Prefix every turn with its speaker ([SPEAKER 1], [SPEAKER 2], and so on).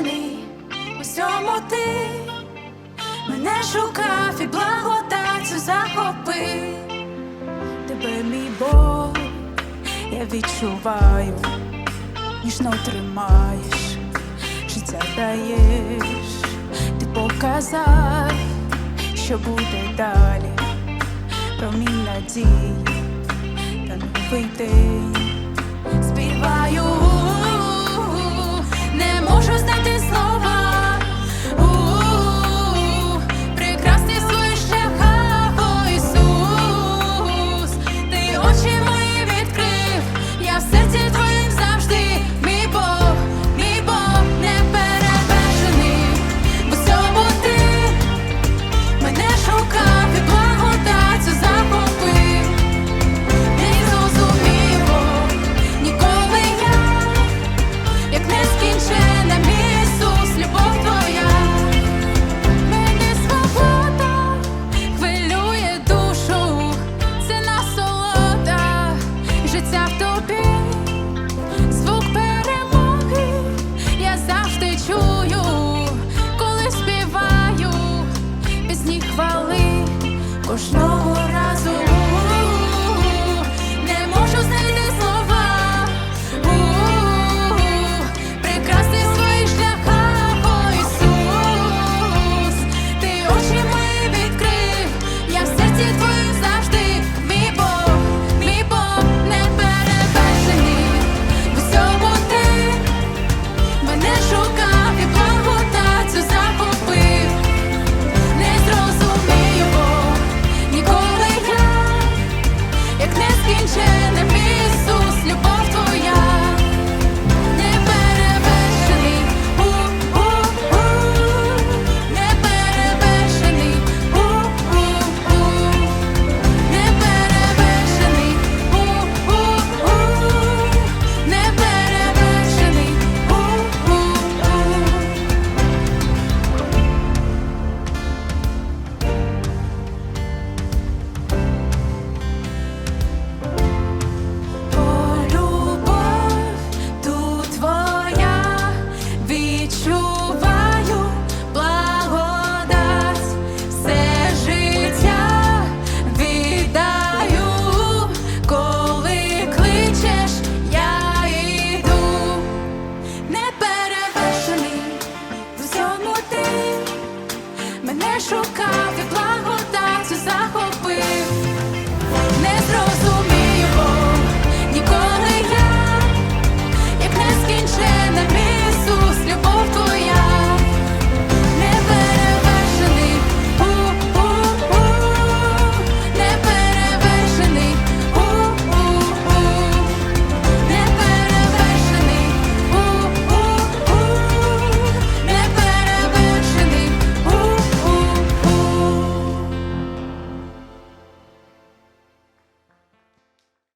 [SPEAKER 1] У усьому ти. Мене шукав і благодатцю захопив. Тебе, мій Бог, я відчуваю, ніжно тримаєш, життя даєш, ти показай, що буде далі, промінь надії та новий день. after шукаю.